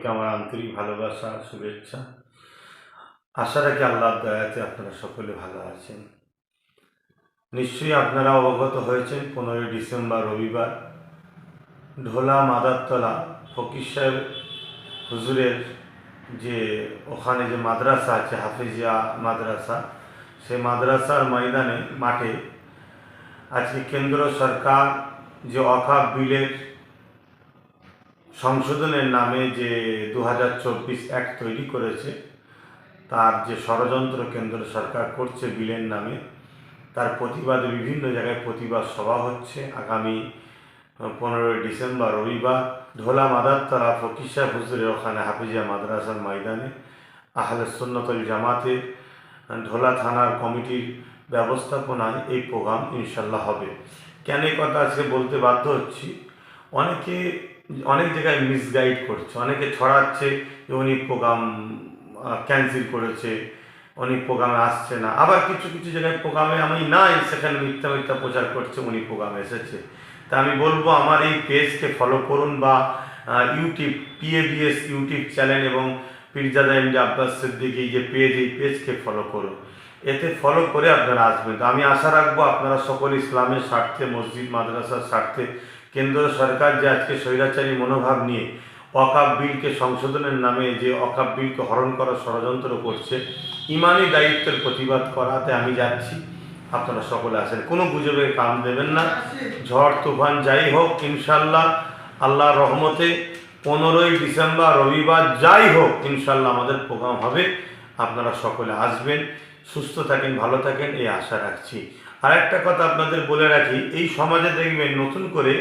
সকলকে আমার আন্তরিক ভালোবাসা, শুভেচ্ছা। আশা রাখি আল্লাহর দয়াতে আপনারা সকলে ভালো আছেন। নিশ্চয়ই আপনারা অবগত হয়েছেন, পনেরোই ডিসেম্বর রবিবার ঢোলা মাদারতলা ফকির সাহেব হুজুরের যে ওখানে যে মাদ্রাসা আছে, হাফিজিয়া মাদ্রাসা, সেই মাদ্রাসার ময়দানে, মাঠে আজকে কেন্দ্র সরকার যে অকাপ বিলের সংশোধনের নামে যে দু হাজার চব্বিশ অ্যাক্ট তৈরি করেছে, তার যে ষড়যন্ত্র কেন্দ্র সরকার করছে বিলের নামে, তার প্রতিবাদে বিভিন্ন জায়গায় প্রতিবাদ সভা হচ্ছে। আগামী পনেরোই ডিসেম্বর রবিবার ধোলা মাদারতলা ফকিসা হুজুরের ওখানে হাফিজিয়া মাদ্রাসার ময়দানে আহলে সুন্নতল জামাতে ধোলা থানার কমিটির ব্যবস্থাপনায় এই প্রোগ্রাম ইনশাল্লাহ হবে। কেন এই কথা আজকে বলতে বাধ্য হচ্ছি? অনেকে অনেক জায়গায় মিসগাইড করছে। অনেকে ছড়াচ্ছে যে উনি প্রোগ্রাম ক্যান্সেল করেছে, উনি প্রোগ্রামে আসছে না। আবার কিছু কিছু জায়গায় প্রোগ্রামে আমি নাই, সেখানে মিথ্যা মিথ্যা প্রচার করছে, উনি প্রোগ্রামে এসেছে। তা আমি বলব, আমার এই পেজকে ফলো করুন বা ইউটিউব পিএবিএস ইউটিউব চ্যানেল এবং পীরজাদা এমডি আব্বাস সিদ্দিক যে পেজ এই পেজকে ফলো করুন। এতে ফলো করে আপনারা আসবেন। তো আমি আশা রাখব আপনারা সকল ইসলামের স্বার্থে, মসজিদ, মাদ্রাসার স্বার্থে কেন্দ্র সরকার যে আজকে স্বৈরাচারী মনোভাব নিয়ে অকাপ বিলকে সংশোধনের নামে যে অকাপ বিলকে হরণ করার ষড়যন্ত্র করছে, ইমানি দায়িত্বের প্রতিবাদ করাতে আমি যাচ্ছি। আপনারা সকলে আসেন। কোনো গুজবে কাম দেবেন না। ঝড়, তুফান যাই হোক ইনশাল্লাহ আল্লাহর রহমতে পনেরোই ডিসেম্বর, রবিবার যাই হোক ইনশাল্লাহ আমাদের প্রোগ্রাম হবে। আপনারা সকলে আসবেন। সুস্থ থাকেন, ভালো থাকেন, এই আশা রাখছি। আর একটা কথা আপনাদের বলে রাখি, এই সমাজে দেখবেন নতুন করে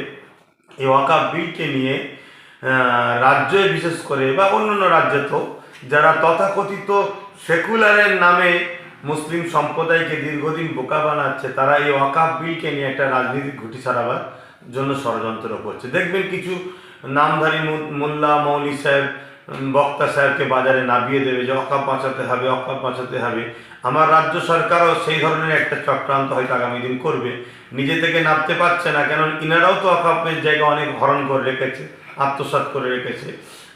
এই ওয়াকাব বিলকে নিয়ে রাজ্যে বিশেষ করে বা অন্যান্য রাজ্যে তো যারা তথাকথিত সেকুলারের নামে মুসলিম সম্প্রদায়কে দীর্ঘদিন বোকা বানাচ্ছে, তারা এই ওয়াকাব বিলকে নিয়ে একটা রাজনীতিক ঘুটি ছাড়াবার জন্য ষড়যন্ত্র করছে। দেখবেন কিছু নামধারী মোল্লা, মৌলী সাহেব বক্তা সাহেবকে বাজারে নামিয়ে দেবে যে অকাপ বাঁচাতে হবে, অকাপ বাঁচাতে হবে। আমার রাজ্য সরকারও সেই ধরনের একটা চক্রান্ত হয়তো আগামী দিন করবে। নিজে থেকে নামতে পারছে না, কেন ইনারাও তো অকাপের জায়গা অনেক হরণ করে রেখেছে, আত্মসাৎ করে রেখেছে।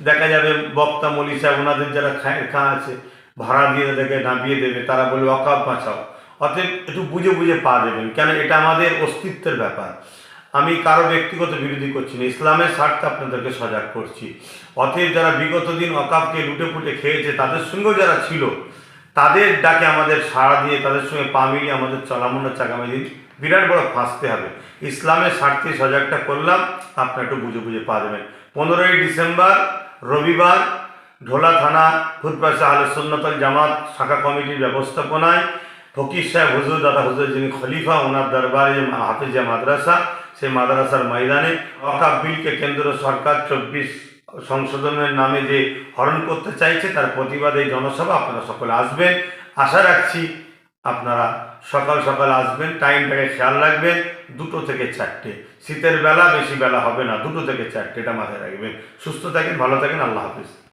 দেখা যাবে বক্তা মলি সাহেব, ওনাদের যারা খায়ের খা আছে, ভাড়া দিয়ে তাদেরকে নামিয়ে দেবে, তারা বলবে, অকাপ বাঁচাও। অতএব একটু বুঝে বুঝে পা দেবেন, কেন এটা আমাদের অস্তিত্বের ব্যাপার। আমি কারও ব্যক্তিগত বিরোধী করছি না। ইসলামের স্বার্থে আপনাদেরকে সজাগ করছি। অতএব যারা বিগত দিন অকাপকে লুটে পুটে খেয়েছে, তাদের সঙ্গেও যারা ছিল, তাদের ডাকে আমাদের সাড়া দিয়ে, তাদের সঙ্গে পা মিলিয়ে আমাদের চলামনা চাকামে দিন বিরাট বড় ফাঁসতে হবে। ইসলামের স্বার্থে সজাগটা করলাম আপনারা একটু বুঝে বুঝে পা দেবেন। পনেরোই ডিসেম্বর, রবিবার, ঢোলা থানা ফুটপাশা আলো সুন্নতল জামাত শাখা কমিটির ব্যবস্থাপনায় ফকির সাহেব হুজুর, দাদা হুজুর যিনি খলিফা, ওনার দরবারে যে মাদ্রাসা সেই মাদ্রাসার ময়দানে অকাপ বিলকে কেন্দ্র সরকার চব্বিশ সংশোধনের নামে যে হরণ করতে চাইছে, তার প্রতিবাদে এই জনসভা, আপনারা সকলে আসবেন। আশা রাখছি আপনারা সকাল সকাল আসবেন টাইমটাকে খেয়াল রাখবেন, দুটো থেকে চারটে। শীতের বেলা, বেশি বেলা হবে না, দুটো থেকে চারটে, এটা মাথায় রাখবেন। সুস্থ থাকেন, ভালো থাকেন, আল্লাহ হাফিজ।